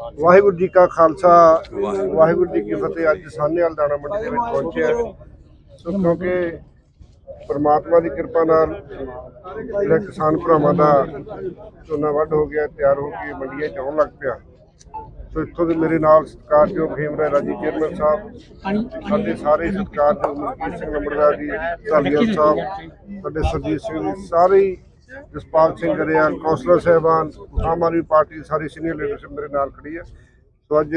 ਵਾਹਿਗੁਰੂ ਜੀ ਕਾ ਖਾਲਸਾ ਵਾਹਿਗੁਰੂ। ਜੀ ਕੀ ਫਤਿਹ। ਅੱਜ ਸਾਹਨੇਵਾਲ ਦਾਣਾ ਮੰਡੀ ਦੇ ਵਿੱਚ ਪਹੁੰਚੇ ਹਾਂ। ਸੋ ਕਿਉਂਕਿ ਪਰਮਾਤਮਾ ਦੀ ਕਿਰਪਾ ਨਾਲ ਜਿਹੜਾ ਕਿਸਾਨ ਭਰਾਵਾਂ ਦਾ ਝੋਨਾ ਵੱਢ ਹੋ ਗਿਆ ਤਿਆਰ ਹੋ ਕੇ ਮੰਡੀਆਂ 'ਚ ਆਉਣ ਲੱਗ ਪਿਆ। ਸੋ ਇੱਥੋਂ ਦੇ ਮੇਰੇ ਨਾਲ ਸਤਿਕਾਰਯੋਗ ਖੇਮਰਾ ਰਾਜੀ ਚੇਅਰਮੈਨ ਸਾਹਿਬ ਸਾਡੇ ਸਾਰੇ ਸਤਿਕਾਰਯੋਗ ਮਨਕੀਰ ਸਿੰਘ ਨੰਬਰਦਾਰ ਜੀ ਢਾਲੀਵਾਲ ਸਾਹਿਬ ਸਾਡੇ ਸਰਜੀਤ ਸਿੰਘ ਜੀ ਸਾਰੇ ਜਸਪਾਲ ਸਿੰਘ ਗਰੇਵਾਲ ਕੌਂਸਲਰ ਸਾਹਿਬਾਨ, ਆਮ ਆਦਮੀ ਪਾਰਟੀ ਦੀ ਸਾਰੀ ਸੀਨੀਅਰ ਲੀਡਰਸ਼ਿਪ ਮੇਰੇ ਨਾਲ ਖੜੀ ਹੈ। ਸੋ ਅੱਜ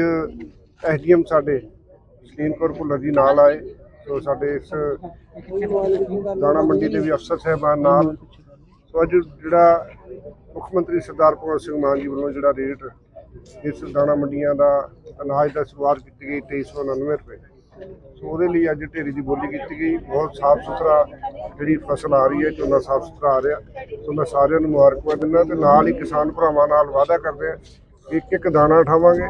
ਐਸਡੀਐਮ ਸਾਡੇ ਸਲੀਨ ਕੌਰ ਭੁੱਲਰ ਜੀ ਨਾਲ ਆਏ। ਸੋ ਸਾਡੇ ਇਸ ਦਾਣਾ ਮੰਡੀ ਦੇ ਵੀ ਅਫਸਰ ਸਾਹਿਬਾਨ ਨਾਲ। ਸੋ ਅੱਜ ਜਿਹੜਾ ਮੁੱਖ ਮੰਤਰੀ ਸਰਦਾਰ ਭਗਵੰਤ ਸਿੰਘ ਮਾਨ ਜੀ ਵੱਲੋਂ ਜਿਹੜਾ ਰੇਟ ਇਸ ਦਾਣਾ ਮੰਡੀਆਂ ਦਾ ਅਨਾਜ ਦਾ ਸ਼ੁਰੂਆਤ ਕੀਤੀ ਗਈ 2399 ਰੁਪਏ। ਸੋ ਉਹਦੇ ਲਈ ਅੱਜ ਢੇਰੀ ਦੀ ਬੋਲੀ ਕੀਤੀ ਗਈ। ਬਹੁਤ ਸਾਫ਼ ਸੁਥਰਾ ਜਿਹੜੀ ਫਸਲ ਆ ਰਹੀ ਹੈ ਝੋਨਾ ਸਾਫ਼ ਸੁਥਰਾ ਆ ਰਿਹਾ, ਸੋ ਮੈਂ ਸਾਰਿਆਂ ਨੂੰ ਮੁਬਾਰਕਬਾਦ ਦਿੰਦਾ ਤੇ ਨਾਲ ਹੀ ਕਿਸਾਨ ਭਰਾਵਾਂ ਨਾਲ ਵਾਅਦਾ ਕਰਦੇ ਆ ਇੱਕ ਇੱਕ ਦਾਣਾ ਉਠਾਵਾਂਗੇ।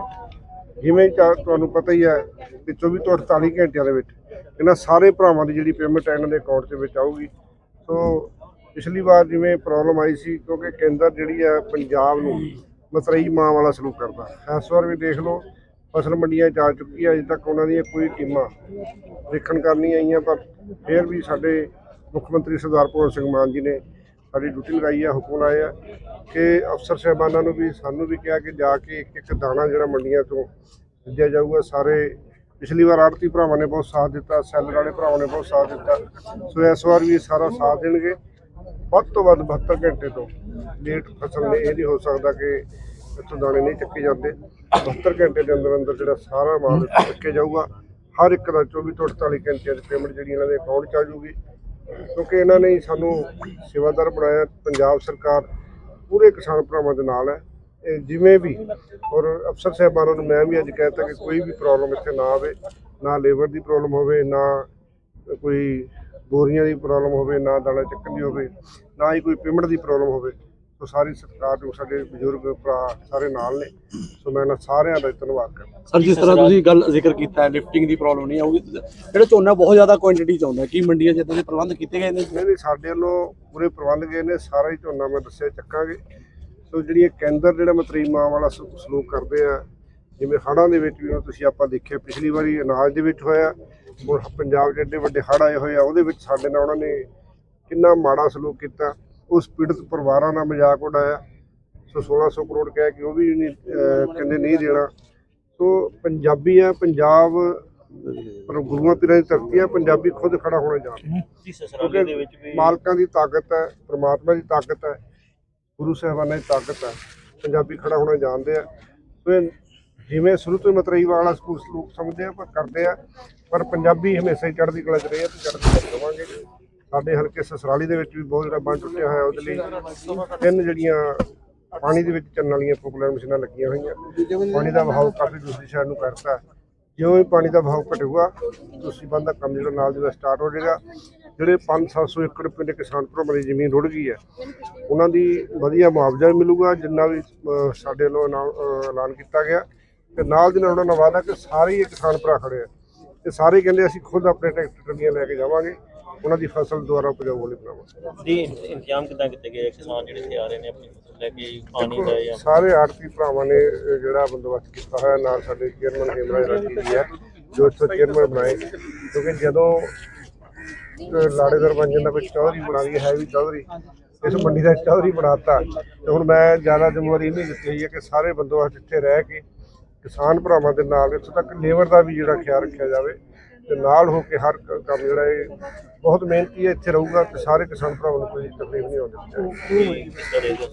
ਜਿਵੇਂ ਚਾ- ਤੁਹਾਨੂੰ ਪਤਾ ਹੀ ਹੈ ਕਿ 24 ਤੋਂ 48 ਘੰਟਿਆਂ ਦੇ ਵਿੱਚ ਇਹਨਾਂ ਸਾਰੇ ਭਰਾਵਾਂ ਦੀ ਜਿਹੜੀ ਪੇਮੈਂਟ ਹੈ, ਇਹਨਾਂ ਦੇ ਅਕਾਊਂਟ ਦੇ ਵਿੱਚ ਆਊਗੀ। ਸੋ ਪਿਛਲੀ ਵਾਰ ਜਿਵੇਂ ਪ੍ਰੋਬਲਮ ਆਈ ਸੀ, ਕਿਉਂਕਿ ਕੇਂਦਰ ਜਿਹੜੀ ਹੈ ਪੰਜਾਬ ਨੂੰ ਮਤਰਈ ਮਾਂ ਵਾਲਾ ਸਲੂਕ ਕਰਦਾ। ਇਸ ਵਾਰ ਵੀ ਦੇਖ ਲਓ, ਫਸਲ ਮੰਡੀਆਂ ਜਾ ਆ ਚੁੱਕੀ ਹੈ, ਅਜੇ ਤੱਕ ਉਹਨਾਂ ਦੀਆਂ ਕੋਈ ਟੀਮਾਂ ਦੇਖਣ ਕਰਨ ਨਹੀਂ ਆਈਆਂ, ਪਰ ਫਿਰ ਵੀ ਸਾਡੇ ਮੁੱਖ ਮੰਤਰੀ ਸਰਦਾਰ ਭਗਵੰਤ ਸਿੰਘ ਮਾਨ ਜੀ ਨੇ ਸਾਡੀ ਡਿਊਟੀ ਲਗਾਈ ਹੈ ਹੁਕਮ ਲਾਇਆ ਕਿ ਅਫਸਰ ਸਾਹਿਬਾਨਾਂ ਨੂੰ ਵੀ, ਸਾਨੂੰ ਵੀ ਕਿਹਾ ਕਿ ਜਾ ਕੇ ਇੱਕ ਇੱਕ ਦਾਣਾ ਜਿਹੜਾ ਮੰਡੀਆਂ ਤੋਂ ਦਿੱਤਾ ਜਾਊਗਾ। ਸਾਰੇ ਪਿਛਲੀ ਵਾਰ ਆੜਤੀ ਭਰਾਵਾਂ ਨੇ ਬਹੁਤ ਸਾਥ ਦਿੱਤਾ, ਸੈਲਰ ਵਾਲੇ ਭਰਾਵਾਂ ਨੇ ਬਹੁਤ ਸਾਥ ਦਿੱਤਾ। ਸੋ ਇਸ ਵਾਰ ਵੀ ਸਾਰਾ ਸਾਥ ਦੇਣਗੇ। ਵੱਧ ਤੋਂ ਵੱਧ 72 ਘੰਟੇ ਤੋਂ ਲੇਟ ਫਸਲ ਨੇ ਇਹ ਨਹੀਂ ਹੋ ਸਕਦਾ ਕਿ ਇੱਥੋਂ ਦਾਣੇ ਨਹੀਂ ਚੱਕੇ ਜਾਂਦੇ। 72 ਘੰਟੇ ਦੇ ਅੰਦਰ ਅੰਦਰ ਜਿਹੜਾ ਸਾਰਾ ਮਾਲ ਇੱਥੋਂ ਚੱਕੇ ਜਾਊਗਾ। ਹਰ ਇੱਕ ਦਾ 24 ਤੋਂ 48 ਘੰਟਿਆਂ ਦੀ ਪੇਮੈਂਟ ਜਿਹੜੀ ਇਹਨਾਂ ਦੇ ਅਕਾਊਂਟ 'ਚ ਆ ਜਾਊਗੀ। ਕਿਉਂਕਿ ਇਹਨਾਂ ਨੇ ਸਾਨੂੰ ਸੇਵਾਦਾਰ ਬਣਾਇਆ, ਪੰਜਾਬ ਸਰਕਾਰ ਪੂਰੇ ਕਿਸਾਨ ਭਰਾਵਾਂ ਦੇ ਨਾਲ ਹੈ। ਇਹ ਜਿਵੇਂ ਵੀ, ਔਰ ਅਫਸਰ ਸਾਹਿਬਾਨਾਂ ਨੂੰ ਮੈਂ ਵੀ ਅੱਜ ਕਹਿਤਾ ਕਿ ਕੋਈ ਵੀ ਪ੍ਰੋਬਲਮ ਇੱਥੇ ਨਾ ਆਵੇ, ਨਾ ਲੇਬਰ ਦੀ ਪ੍ਰੋਬਲਮ ਹੋਵੇ, ਨਾ ਕੋਈ ਬੋਰੀਆਂ ਦੀ ਪ੍ਰੋਬਲਮ ਹੋਵੇ, ਨਾ ਦਾਣਾ ਚੱਕਣ ਦੀ ਹੋਵੇ, ਨਾ ਹੀ ਕੋਈ ਪੇਮੈਂਟ ਦੀ ਪ੍ਰੋਬਲਮ ਹੋਵੇ। ਸੋ ਸਾਰੀ ਸਰਕਾਰ ਨੂੰ ਸਾਡੇ ਬਜ਼ੁਰਗ ਭਰਾ ਸਾਰੇ ਨਾਲ ਨੇ। ਸੋ ਮੈਂ ਇਹਨਾਂ ਸਾਰਿਆਂ ਦਾ ਧੰਨਵਾਦ ਕਰਦਾ। ਸਰ ਜਿਸ ਤਰ੍ਹਾਂ ਤੁਸੀਂ ਗੱਲ ਜ਼ਿਕਰ ਕੀਤਾ ਹੈ ਲਿਫਟਿੰਗ ਦੀ ਪ੍ਰੋਬਲਮ ਨਹੀਂ ਆਊਗੀ ਜਿਹੜਾ ਝੋਨਾ ਬਹੁਤ ਜ਼ਿਆਦਾ ਕੁਆਂਟੀਟੀ ਚ ਆਉਂਦਾ ਕੀ ਮੰਡੀਆਂ 'ਚ ਇਦਾਂ ਦੇ ਪ੍ਰਬੰਧ ਕੀਤੇ ਗਏ ਨੇ? ਨਹੀਂ ਸਾਡੇ ਵੱਲੋਂ ਪੂਰੇ ਪ੍ਰਬੰਧ ਗਏ ਨੇ ਸਾਰਾ ਹੀ ਝੋਨਾ ਮੈਂ ਦੱਸਿਆ ਚੱਕਾਂਗੇ। ਸੋ ਜਿਹੜੀ ਇਹ ਕੇਂਦਰ ਜਿਹੜਾ ਮਤਰੀ ਮਾਂ ਵਾਲਾ ਸਲੂਕ ਕਰਦੇ ਆ ਜਿਵੇਂ ਹੜ੍ਹਾਂ ਦੇ ਵਿੱਚ ਵੀ ਤੁਸੀਂ ਆਪਾਂ ਦੇਖਿਆ ਪਿਛਲੀ ਵਾਰੀ ਅਨਾਜ ਦੇ ਵਿੱਚ ਹੋਇਆ ਹੁਣ ਪੰਜਾਬ ਐਡੇ ਵੱਡੇ ਹੜ੍ਹ ਆਏ ਹੋਏ ਆ ਉਹਦੇ ਵਿੱਚ ਸਾਡੇ ਨਾਲ ਉਹਨਾਂ ਨੇ ਕਿੰਨਾ ਮਾੜਾ ਸਲੂਕ ਕੀਤਾ। ਉਸ ਪੀੜਤ ਪਰਿਵਾਰਾਂ ਨਾਲ ਮਜ਼ਾਕ ਉਡਾਇਆ। ਸੋ 1600 ਕਰੋੜ ਕਹਿ ਕੇ ਉਹ ਵੀ ਨਹੀਂ ਕਹਿੰਦੇ ਨਹੀਂ ਦੇਣਾ। ਸੋ ਪੰਜਾਬੀ ਆ ਪੰਜਾਬ ਪਰ ਗੁਰੂਆਂ ਪੀਰਾਂ ਦੀ ਧਰਤੀ ਆ ਪੰਜਾਬੀ ਖੁਦ ਖੜਾ ਹੋਣਾ ਜਾਣਦਾ ਦੀ ਸਸਰਾਲੀ ਦੇ ਵਿੱਚ ਵੀ ਮਾਲਕਾਂ ਦੀ ਤਾਕਤ ਹੈ ਪ੍ਰਮਾਤਮਾ ਦੀ ਤਾਕਤ ਹੈ ਗੁਰੂ ਸਾਹਿਬਾਨਾਂ ਦੀ ਤਾਕਤ ਹੈ ਪੰਜਾਬੀ ਖੜਾ ਹੋਣਾ ਜਾਣਦੇ ਆ। ਜਿਵੇਂ ਸ਼ੁਰੂ ਤੋਂ ਹੀ ਮਤਰਈ ਵਾਲਾ ਸਕੂਲ ਸਲੂਕ ਸਮਝਦੇ ਆ ਪਰ ਕਰਦੇ ਆ। ਪਰ ਪੰਜਾਬੀ ਹਮੇਸ਼ਾ ਹੀ ਚੜ੍ਹਦੀ ਕਲਾ 'ਚ ਰਹੇ ਆ ਤੇ ਚੜ੍ਹਦੀ ਕਲਾ 'ਚ ਰਵਾਂਗੇ। ਸਾਡੇ ਹਲਕੇ ਸਸਰਾਲੀ ਦੇ ਵਿੱਚ ਵੀ ਬਹੁਤ ਜਿਹੜਾ ਬੰਨ ਟੁੱਟਿਆ ਹੋਇਆ, ਉਹਦੇ ਲਈ ਤਿੰਨ ਜਿਹੜੀਆਂ ਪਾਣੀ ਦੇ ਵਿੱਚ ਚੱਲਣ ਵਾਲੀਆਂ ਪੋਪੂਲਰ ਮਸ਼ੀਨਾਂ ਲੱਗੀਆਂ ਹੋਈਆਂ। ਪਾਣੀ ਦਾ ਵਹਾਅ ਕਾਫੀ ਦੂਸਰੀ ਸਾਈਡ ਨੂੰ ਕਰਤਾ ਜਿਉਂ ਹੀ ਪਾਣੀ ਦਾ ਵਹਾਅ ਘਟੂਗਾ, ਤੁਸੀਂ ਦਾ ਕੰਮ ਜਿਹੜਾ ਨਾਲ ਜਿਹੜਾ ਸਟਾਰਟ ਹੋ ਜਾਏਗਾ। ਜਿਹੜੇ 5-700 ਏਕੜ ਪਿੰਡ ਕਿਸਾਨ ਭਰਾਵਾਂ ਦੀ ਜ਼ਮੀਨ ਰੁੜ ਗਈ ਹੈ, ਉਹਨਾਂ ਦੀ ਵਧੀਆ ਮੁਆਵਜ਼ਾ ਵੀ ਮਿਲੂਗਾ, ਜਿੰਨਾ ਵੀ ਸਾਡੇ ਵੱਲੋਂ ਐਲਾਨ ਐਲਾਨ ਕੀਤਾ ਗਿਆ। ਤੇ ਨਾਲ ਦੀ ਨਾਲ ਉਹਨਾਂ ਦਾ ਵਾਅਦਾ ਕਿ ਸਾਰੇ ਹੀ ਇਹ ਕਿਸਾਨ ਭਰਾ ਖੜੇ ਆ। ਤੇ ਸਾਰੇ ਕਹਿੰਦੇ ਅਸੀਂ ਖੁਦ ਆਪਣੇ ਟਰੈਕਟਰ ਟਰਾਲੀਆਂ ਲੈ ਕੇ ਜਾਵਾਂਗੇ। ਉਹਨਾਂ ਦੀ ਫਸਲ ਦੁਆਰਾ ਉਪਜਾਊ ਵਾਲੀ ਬਣਾਵਾਂਗੇ ਦੀ ਇੰਤਜ਼ਾਮ ਕਿੱਦਾਂ ਕੀਤੇ ਗਏ? ਕਿਸਾਨ ਜਿਹੜੇ ਇੱਥੇ ਆ ਰਹੇ ਨੇ ਆਪਣੀ ਫਸਲ ਲੈ ਕੇ ਪਾਣੀ ਦਾ ਜਾਂ ਸਾਰੇ ਆੜਤੀ ਭਰਾਵਾਂ ਨੇ ਅਹ, ਜਿਹੜਾ ਬੰਦੋਬਸਤ ਕੀਤਾ ਹੋਇਆ ਨਾਲ ਸਾਡੇ ਚੇਅਰਮੈਨ ਹੇਮਰਾਜ ਰਾਜੀ ਜੀ ਹੈ ਜੋ ਇੱਥੋਂ ਚੇਅਰਮੈਨ ਬਣਾਏ। ਕਿਉਂਕਿ ਜਦੋਂ ਅਹ, ਲਾੜੇਦਾਰ ਬਣ ਜਾਂਦਾ ਕੋਈ ਚੌਧਰੀ ਬਣਾ ਲਈ ਹੈ ਵੀ ਚੌਧਰੀ। ਇਸ ਮੰਡੀ ਦਾ ਚੌਧਰੀ ਬਣਾਤਾ। ਤੇ ਹੁਣ ਮੈਂ ਜ਼ਿਆਦਾ ਜ਼ਿੰਮੇਵਾਰੀ ਨਹੀਂ ਦਿੱਤੀ ਹੋਈ ਹੈ ਕਿ ਸਾਰੇ ਬੰਦੋਬਸਤ ਇੱਥੇ ਰਹਿ ਕੇ ਕਿਸਾਨ ਭਰਾਵਾਂ ਦੇ ਨਾਲ ਇੱਥੋਂ ਤੱਕ ਲੇਬਰ ਦਾ ਵੀ ਜਿਹੜਾ ਖਿਆਲ ਰੱਖਿਆ ਜਾਵੇ। ਤੇ ਨਾਲ ਹੋ ਕੇ ਹਰ ਕੰਮ ਜਿਹੜਾ ਇਹ ਬਹੁਤ ਮਿਹਨਤੀ ਹੈ ਇੱਥੇ ਰਹੂਗਾ ਤੇ ਸਾਰੇ ਕਿਸਾਨ ਭਰਾਵਾਂ ਨੂੰ ਕੋਈ ਤਕਲੀਫ ਨਹੀਂ ਆਉਂਦੀ। ਚਾਹੀਦੀ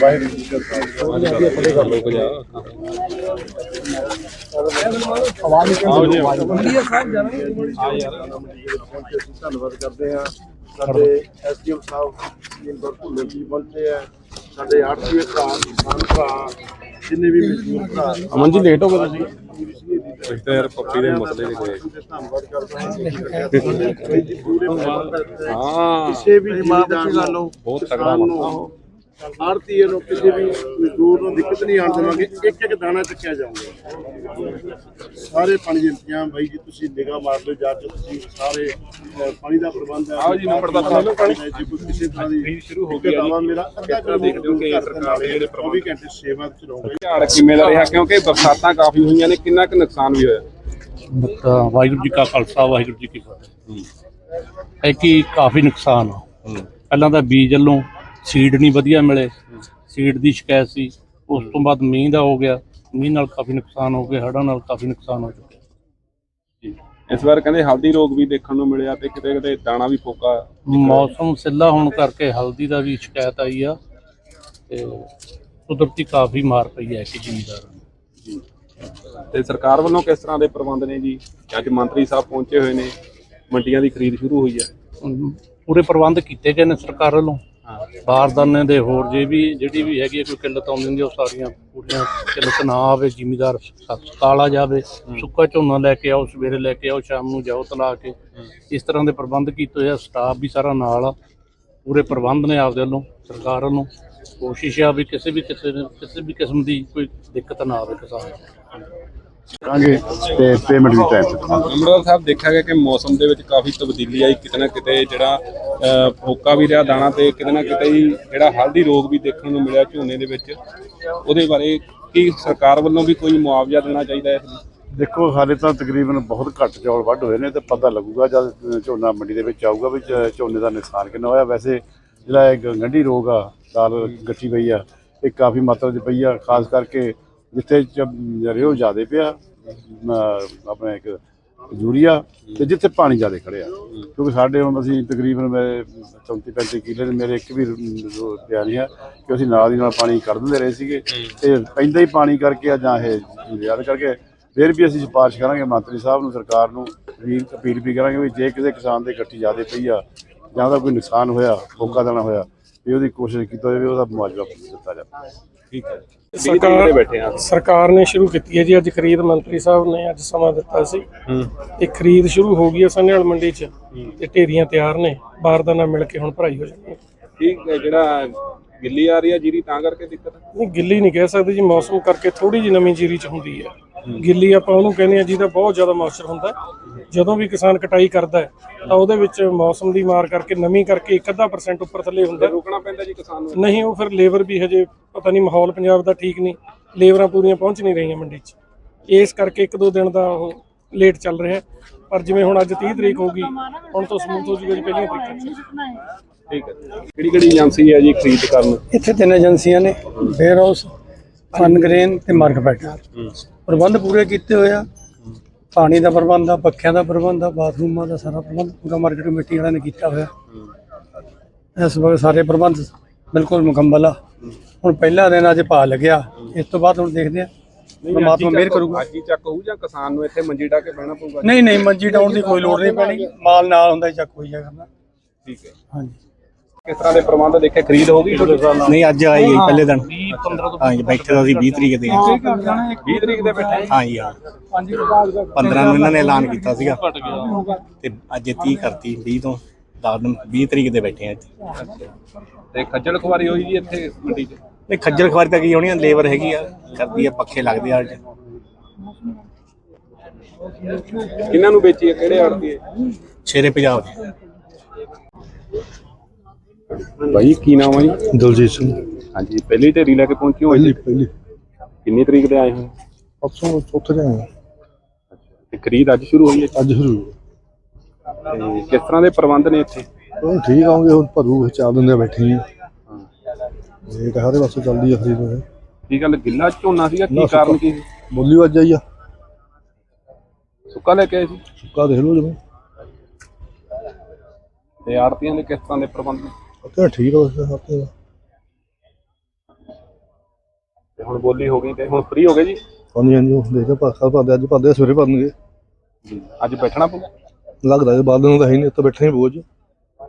ਵਾਹਿਗੁਰੂ ਜੀ ਕਾ ਖਾਲਸਾ। ਧੰਨਵਾਦ ਕਰਦੇ ਆ ਸਾਡੇ ਐਸਡੀਐਮ ਸਾਹਿਬ ਜਿੰਦਰ ਭੁੱਲੇ ਜੀ ਪਹੁੰਚੇ ਆ। ਸਾਡੇ ਆਰਟੀਏ ਭਰਾ ਕਿਸਾਨ ਭਰਾ ਜਿੰਨੇ ਵੀ ਮਜ਼ਦੂਰ ਭਰਾ। ਅਮਨ ਜੀ ਲੇਟ ਹੋ ਗਏ ਤੁਸੀਂ। ਯਾਰ ਪੱਪੀ ਦੇ ਮਸਲੇ ਨਹੀਂ ਗਏ ਧੰਨਵਾਦ। ਕਰਦਾ ਹਾਂ ਪੂਰੇ ਹਾਂ ਕਿਸੇ ਵੀ ਜ਼ਿਮੀਦਾਰ ਨੂੰ ਬਹੁਤ ਤਗੜਾ ਕਿਸਾਨ ਨੂੰ ਆੜਤੀ ਨੂੰ ਕਿਸੇ ਵੀ ਮਜ਼ਦੂਰ ਨੂੰ ਦਿੱਕਤ ਨਹੀਂ ਆਉਣ ਦੇਵਾਂਗੇ ਇੱਕ ਇੱਕ ਦਾਣਾ ਚੱਕਿਆ ਜਾਊਗਾ। ਸਾਰੇ ਪਾਣੀ ਦੇ ਇੰਤਜ਼ਾਮ ਬਾਈ ਜੀ ਤੁਸੀਂ ਨਿਗਾਹ ਮਾਰ ਲਓ ਜਾ ਕੇ ਤੁਸੀਂ ਸਾਰੇ ਪਾਣੀ ਦਾ ਪ੍ਰਬੰਧ ਹੈ ਆਓ ਜੀ ਨੰਬਰ ਦਾ ਜੀ ਕੋਈ ਕਿਸੇ ਤਰ੍ਹਾਂ ਦੀ ਸ਼ੁਰੂ ਹੋ ਗਿਆ ਮੇਰਾ ਅੱਧਾ ਕਿਲੋ ਦੇਖਦੇ ਹੋ ਕਿ ਸਰਕਾਰ ਦੇ ਜਿਹੜੇ 24 ਘੰਟੇ ਸੇਵਾ ਚ ਰਹੋਗੇ। ਝਾੜ ਕਿਵੇਂ ਦਾ ਰਿਹਾ ਕਿਉਂਕਿ ਬਰਸਾਤਾਂ ਕਾਫੀ ਹੋਈਆਂ ਨੇ ਕਿੰਨਾ ਕੁ ਨੁਕਸਾਨ ਵੀ ਹੋਇਆ? ਵਾਹਿਗੁਰੂ ਜੀ ਕਾ ਖਾਲਸਾ ਵਾਹਿਗੁਰੂ ਜੀ ਕੀ ਫਤਿਹ। ਹੈ ਕਿ ਕਾਫੀ ਨੁਕਸਾਨ ਆ। ਪਹਿਲਾਂ ਤਾਂ ਬੀਜ ਵੱਲੋਂ ਸੀਡ ਨਹੀਂ ਵਧੀਆ ਮਿਲੇ। ਸੀਡ ਦੀ ਸ਼ਿਕਾਇਤ ਸੀ। ਉਸ ਤੋਂ ਬਾਅਦ ਮੀਂਹ ਦਾ ਹੋ ਗਿਆ। ਮੀਂਹ ਨਾਲ ਕਾਫੀ ਨੁਕਸਾਨ ਹੋ ਗਿਆ। ਹੜ੍ਹਾਂ ਨਾਲ ਕਾਫੀ ਨੁਕਸਾਨ ਹੋ ਚੁੱਕਿਆ। ਇਸ ਵਾਰ ਕਹਿੰਦੇ ਹਲਦੀ ਰੋਗ ਵੀ ਦੇਖਣ ਨੂੰ ਮਿਲਿਆ ਤੇ ਕਿਤੇ ਕਿਤੇ ਦਾਣਾ ਵੀ ਫੋਕਾ ਮੌਸਮ ਸਿੱਲਾ ਹੋਣ ਕਰਕੇ ਹਲਦੀ ਦਾ ਵੀ ਸ਼ਿਕਾਇਤ ਆਈ ਆ ਤੇ ਕੁਦਰਤੀ ਕਾਫੀ ਮਾਰ ਪਈ ਹੈ ਕਿ ਜ਼ਿਮੀਦਾਰਾਂ ਨੂੰ। ਤੇ ਸਰਕਾਰ ਵੱਲੋਂ ਕਿਸ ਤਰ੍ਹਾਂ ਦੇ ਪ੍ਰਬੰਧ ਨੇ ਜੀ? ਅੱਜ ਮੰਤਰੀ ਸਾਹਿਬ ਪਹੁੰਚੇ ਹੋਏ ਨੇ। ਮੰਡੀਆਂ ਦੀ ਖਰੀਦ ਸ਼ੁਰੂ ਹੋਈ ਹੈ। ਪੂਰੇ ਪ੍ਰਬੰਧ ਕੀਤੇ ਗਏ ਨੇ ਸਰਕਾਰ ਵੱਲੋਂ। ਬਾਰਦਾਨੇ ਦੇ ਹੋਰ ਜੇ ਵੀ ਜਿਹੜੀ ਵੀ ਹੈਗੀ ਹੈ ਕੋਈ ਕਿੱਲਤ ਆਉਂਦੀ ਹੁੰਦੀ ਆ, ਉਹ ਸਾਰੀਆਂ ਪੂਰੀਆਂ ਕਿੱਲਤ ਨਾ ਆਵੇ ਜ਼ਿਮੀਦਾਰ ਕਾਲਾ ਜਾਵੇ ਸੁੱਕਾ ਝੋਨਾ ਲੈ ਕੇ ਆਓ ਸਵੇਰੇ ਲੈ ਕੇ ਆਓ ਸ਼ਾਮ ਨੂੰ ਜਾਓ ਤਲਾ ਕੇ। ਇਸ ਤਰ੍ਹਾਂ ਦੇ ਪ੍ਰਬੰਧ ਕੀਤੇ ਹੋਏ ਆ ਸਟਾਫ ਵੀ ਸਾਰਾ ਨਾਲ ਆ ਪੂਰੇ ਪ੍ਰਬੰਧ ਨੇ ਆਪਦੇ ਵੱਲੋਂ ਸਰਕਾਰ ਵੱਲੋਂ। ਕੋਸ਼ਿਸ਼ ਆ ਵੀ ਕਿਸੇ ਵੀ ਕਿਸੇ ਕਿਸੇ ਵੀ ਕਿਸਮ ਦੀ ਕੋਈ ਦਿੱਕਤ ਨਾ ਆਵੇ ਕਿਸਾਨ ਨੂੰ। ਕਰਾਂਗੇ ਤੇ ਪੇਮੈਂਟ ਵੀ ਟਾਈਮ ਤੇ ਅਮਰਵਾਲ ਸਾਹਿਬ ਦੇਖਿਆ ਗਿਆ ਕਿ ਮੌਸਮ ਦੇ ਵਿੱਚ ਕਾਫੀ ਤਬਦੀਲੀ ਆਈ ਕਿਤੇ ਨਾ ਕਿਤੇ ਜਿਹੜਾ ਫੋਕਾ ਵੀ ਰਿਹਾ ਦਾਣਾ ਤੇ ਕਿਤੇ ਨਾ ਕਿਤੇ ਹੀ ਜਿਹੜਾ ਹਲਦੀ ਰੋਗ ਵੀ ਦੇਖਣ ਨੂੰ ਮਿਲਿਆ ਝੋਨੇ ਦੇ ਵਿੱਚ। ਉਹਦੇ ਬਾਰੇ ਕੀ ਸਰਕਾਰ ਵੱਲੋਂ ਵੀ ਕੋਈ ਮੁਆਵਜ਼ਾ ਦੇਣਾ ਚਾਹੀਦਾ ਹੈ ਦੇਖੋ ਸਾਡੇ ਤਾਂ ਤਕਰੀਬਨ ਬਹੁਤ ਘੱਟ ਚੌਲ ਵੱਢ ਹੋਏ ਨੇ ਤੇ ਪਤਾ ਲੱਗੂਗਾ ਜਦ ਝੋਨਾ ਮੰਡੀ ਦੇ ਵਿੱਚ ਆਊਗਾ ਵੀ ਝੋਨੇ ਦਾ ਨੁਕਸਾਨ ਕਿੰਨਾ ਹੋਇਆ। ਵੈਸੇ ਜਿਹੜਾ ਇਹ ਗ- ਗੰਢੀ ਰੋਗ ਆ ਦਾਲ ਗੱਠੀ ਪਈ ਆ ਇਹ ਕਾਫੀ ਮਾਤਰਾ 'ਚ ਪਈ ਆ ਖਾਸ ਕਰਕੇ ਜਿੱਥੇ ਚ- ਰਿਓ ਜ਼ਿਆਦੇ ਪਿਆ ਅਮ, ਆਪਣਾ ਇੱਕ ਯੂਰੀਆ ਤੇ ਜਿੱਥੇ ਪਾਣੀ ਜ਼ਿਆਦੇ ਖੜਿਆ ਕਿਉਂਕਿ ਸਾਡੇ ਹੁਣ ਅਸੀਂ ਤਕਰੀਬਨ ਮੇਰੇ 34 35 ਕਿੱਲੇ ਨੇ ਮੇਰੇ ਇੱਕ ਵੀ ਰੋ- ਪਿਆ ਨਹੀਂ ਹੈ ਕਿ ਅਸੀਂ ਨਾਲ ਦੀ ਨਾਲ ਪਾਣੀ ਕੱਢ ਦਿੰਦੇ ਰਹੇ ਸੀਗੇ। ਤੇ ਪੈਂਦਾ ਹੀ ਪਾਣੀ ਕਰਕੇ ਆ ਜਾਂ ਇਹ ਯਾਦ ਕਰਕੇ ਫਿਰ ਵੀ ਅਸੀਂ ਸਿਫਾਰਿਸ਼ ਕਰਾਂਗੇ ਮੰਤਰੀ ਸਾਹਿਬ ਨੂੰ ਸਰਕਾਰ ਨੂੰ ਵੀ ਅਪੀਲ ਵੀ ਕਰਾਂਗੇ ਵੀ ਜੇ ਕਿਸੇ ਕਿਸਾਨ ਦੇ ਗੱਠੀ ਜ਼ਿਆਦੇ ਪਈ ਆ ਜਾਂ ਉਹਦਾ ਕੋਈ ਨੁਕਸਾਨ ਹੋਇਆ ਫੋਕਾ ਦੇਣਾ ਹੋਇਆ ਵੀ ਉਹਦੀ ਕੋਸ਼ਿਸ਼ ਕੀਤੀ ਜਾਵੇ ਉਹਦਾ ਮੁਆਵਜ਼ਾ ਦਿੱਤਾ ਜਾਵੇ। ਠੀਕ ਹੈ। ਸਰਕਾਰ ਬੈਠੇ ਆ ਸਰਕਾਰ ਨੇ ਸ਼ੁਰੂ ਕੀਤੀ ਹੈ ਜੀ ਅੱਜ ਖਰੀਦ ਮੰਤਰੀ ਸਾਹਿਬ ਨੇ ਅੱਜ ਸਮਾਂ ਦਿੱਤਾ ਸੀ। ਤੇ ਖਰੀਦ ਸ਼ੁਰੂ ਹੋ ਗਈ ਹੈ ਸੰਨਿਆਲ ਮੰਡੀ 'ਚ ਤੇ ਢੇਰੀਆਂ ਤਿਆਰ ਨੇ ਬਾਰਦਾਨਾ ਮਿਲ ਕੇ ਹੁਣ ਭਰਾਈ ਹੋ ਜਾਣੀ। ਠੀਕ ਹੈ ਜਿਹੜਾ ਗਿੱਲੀ ਆ ਰਹੀ ਹੈ ਜੀਰੀ ਤਾਂ ਕਰਕੇ ਦਿੱਕਤ ਹੈ ਨਹੀਂ ਗਿੱਲੀ ਨਹੀਂ ਕਹਿ ਸਕਦੇ ਜੀ ਮੌਸਮ ਕਰਕੇ ਥੋੜੀ ਜਿਹੀ ਨਵੀਂ ਜੀਰੀ 'ਚ ਹੁੰਦੀ ਹੈ ਗਿੱਲੀ ਆਪਾਂ ਉਹਨੂੰ ਕਹਿੰਦੇ ਆ ਜਿਹਦਾ ਬਹੁਤ ਜ਼ਿਆਦਾ ਮੌਇਸਚਰ ਹੁੰਦਾ। ਜਦੋਂ ਵੀ ਕਿਸਾਨ ਕਟਾਈ ਕਰਦਾ ਹੈ ਤਾਂ ਉਹਦੇ ਵਿੱਚ ਮੌਸਮ ਦੀ ਮਾਰ ਕਰਕੇ ਨਮੀ ਕਰਕੇ 1.5% ਉੱਪਰ ਥੱਲੇ ਹੁੰਦਾ। ਰੋਕਣਾ ਪੈਂਦਾ ਜੀ ਕਿਸਾਨ ਨੂੰ ਨਹੀਂ ਉਹ ਫਿਰ ਲੇਬਰ ਵੀ ਹਜੇ ਪਤਾ ਨਹੀਂ ਮਾਹੌਲ ਪੰਜਾਬ ਦਾ ਠੀਕ ਨਹੀਂ ਲੇਬਰਾਂ ਪੂਰੀਆਂ ਪਹੁੰਚ ਨਹੀਂ ਰਹੀਆਂ ਮੰਡੀ 'ਚ ਇਸ ਕਰਕੇ ਇੱਕ ਦੋ ਦਿਨ ਦਾ ਉਹ ਲੇਟ ਚੱਲ ਰਿਹਾ। ਪਰ ਜਿਵੇਂ ਹੁਣ ਅੱਜ 30 ਤਰੀਕ ਹੋ ਗਈ ਹੁਣ ਤੋਂ ਸਮੂਥ ਹੋ ਜੂਗਾ ਜੀ ਪਹਿਲੀਆਂ ਤਰੀਕਾਂ 'ਚ ਠੀਕ ਹੈ। ਕਿਹੜੀ ਕਿਹੜੀ ਏਜੰਸੀ ਹੈ ਜੀ ਖਰੀਦ ਕਰਨ? ਇੱਥੇ ਤਿੰਨ ਏਜੰਸੀਆਂ ਨੇ ਵੇਅਰ ਹਾਊਸ ਫਨਗ੍ਰੇਨ ਤੇ ਮਾਰਕਫੈਟ ਪ੍ਰਬੰਧ ਪੂਰੇ ਕੀਤੇ ਹੋਏ ਆ। ਪਾਣੀ ਦਾ ਪ੍ਰਬੰਧ ਆ ਪੱਖਿਆਂ ਦਾ ਪ੍ਰਬੰਧ ਆ ਬਾਥਰੂਮਾਂ ਦਾ ਸਾਰਾ ਪ੍ਰਬੰਧ ਪੂਰਾ ਮਾਰਕੀਟ ਕਮੇਟੀ ਵਾਲਿਆਂ ਨੇ ਕੀਤਾ ਹੋਇਆ। ਇਸ ਵਕਤ ਸਾਰੇ ਪ੍ਰਬੰਧ ਬਿਲਕੁਲ ਮੁਕੰਮਲ ਆ। ਹੁਣ ਪਹਿਲਾ ਦਿਨ ਅੱਜ ਪਾ ਲੱਗਿਆ। ਇਸ ਤੋਂ ਬਾਅਦ ਹੁਣ ਦੇਖਦੇ ਆ। ਪਰਮਾਤਮਾ ਮਿਹਰ ਕਰੂਗਾ। ਅੱਜ ਹੀ ਚੱਕ ਹੋਊ ਜਾਂ ਕਿਸਾਨ ਨੂੰ ਇੱਥੇ ਮੰਜੀ ਢਾ ਕੇ ਬਹਿਣਾ ਪਊਗਾ? ਨਹੀਂ ਨਹੀਂ ਮੰਜੀ ਡਾਉਣ ਦੀ ਕੋਈ ਲੋੜ ਨਹੀਂ ਪੈਣੀ। ਮਾਲ ਨਾਲ ਹੁੰਦਾ ਚੱਕ ਹੋਈ ਜਾ ਕਰਨਾ ਠੀਕ ਹੈ। ਹਾਂਜੀ। ਕਿਸ ਤਰ੍ਹਾਂ ਦੇ ਪ੍ਰਬੰਧ ਦੇਖੇ? ਖਰੀਦ ਹੋ ਗਈ ਨਹੀਂ ਅੱਜ ਆਈ ਹੈ ਪਹਿਲੇ ਦਿਨ। ਹਾਂਜੀ ਬੈਠੇ ਤਾਂ ਅਸੀਂ 20 ਤਰੀਕ ਦੇ ਹਾਂ। 20 ਤਰੀਕ ਦੇ ਬੈਠੇ ਹਾਂਜੀ ਹਾਂ। 15 ਨੂੰ ਇਹਨਾਂ ਨੇ ਐਲਾਨ ਕੀਤਾ ਸੀਗਾ। ਤੇ ਅੱਜ ਇਹ 30 ਕਰਤੀ 20 ਤੋਂ 10 ਦਿਨ 20 ਤਰੀਕ ਦੇ ਬੈਠੇ ਆ ਇੱਥੇ ਤੇ ਖੱਜਲ ਖੁਆਰੀ ਹੋਈ ਜੀ ਇੱਥੇ ਮੰਡੀ 'ਚ? ਨਹੀਂ ਖੱਜਲ ਖਵਾਰੀ ਤਾਂ ਕੀ ਹੋਣੀ ਆ ਲੇਬਰ ਹੈਗੀ ਆ ਕਰਦੀ ਆ ਪੱਖੇ ਲੱਗਦੇ ਆ ਅੱਜ। ਕਿਹਨਾਂ ਨੂੰ ਵੇਚੀ ਹੈ ਕਿਹੜੇ ਆੜਤੀ ਹੈ ਸ਼ੇਰੇ ਪੰਜਾਬ ਦੇ। ਭਾਈ ਕੀ ਨਾਮ ਹੈ ਜੀ? ਦਲਜੀਤ ਸਿੰਘ। ਹਾਂਜੀ ਪਹਿਲੀ ਢੇਰੀ ਲੈ ਕੇ ਪਹੁੰਚੇ ਹੋ ਜੀ ਪਹਿਲੀ। ਕਿੰਨੀ ਤਰੀਕ ਦੇ ਆਏ ਹੋ? ਪਰਸੋਂ ਚੌਥੇ ਦਿਨ ਤੇ ਖਰੀਦ ਅੱਜ ਸ਼ੁਰੂ ਹੋਈ ਹੈ? ਅੱਜ ਸ਼ੁਰੂ ਤੇ ਕਿਸ ਤਰ੍ਹਾਂ ਦੇ ਪ੍ਰਬੰਧ ਨੇ ਇੱਥੇ? ਉਹ ਠੀਕ ਆਉਂਗੇ ਹੁਣ ਭਰੂ ਚਾਰ ਦਿਨ ਦੇ ਬੈਠੇ ਹਾਂ। ਇਹ ਕਹਾਦੇ ਵਾਸਤੇ ਚੱਲਦੀ ਹੈ ਖਰੀਦ। ਕੀ ਗੱਲ ਗਿੱਲਾ ਝੋਨਾ ਸੀਗਾ? ਨਾ, ਕੀ ਕਾਰਨ। ਕੀ ਸੀ? ਬੋਲੀ ਅੱਜ ਆਈ ਆ। ਸੁੱਕਾ ਲੈ ਕੇ ਆਏ ਸੀ? ਸੁੱਕਾ ਦੇਖ ਲਓ ਜਦੋਂ। ਤੇ ਆੜਤੀਆਂ ਦੇ ਕਿਸ ਤਰ੍ਹਾਂ ਦੇ ਪ੍ਰਬੰਧ ਨੇ? ਉੱਥੇ ਠੀਕ ਹੋ ਗਿਆ ਦਾ ਤੇ। ਹੁਣ ਬੋਲੀ ਹੋ ਗਈ ਤੇ ਹੁਣ ਫ੍ਰੀ ਹੋ ਗਏ ਜੀ? ਹਾਂਜੀ ਹਾਂਜੀ ਉਹ ਦੇਖੋ ਪਾਸਾ ਪਾਦੇ ਅੱਜ ਪਾਦੇ ਸਵੇਰੇ ਪਾਣਗੇ ਅੱਜ ਬੈਠਣਾ ਪਊ ਲੱਗਦਾ ਇਹ ਬਾਅਦ ਨੂੰ ਤਾਂ ਹੈ ਨਹੀਂ ਇੱਥੇ ਬੈਠੇ ਹੀ ਬੋਝ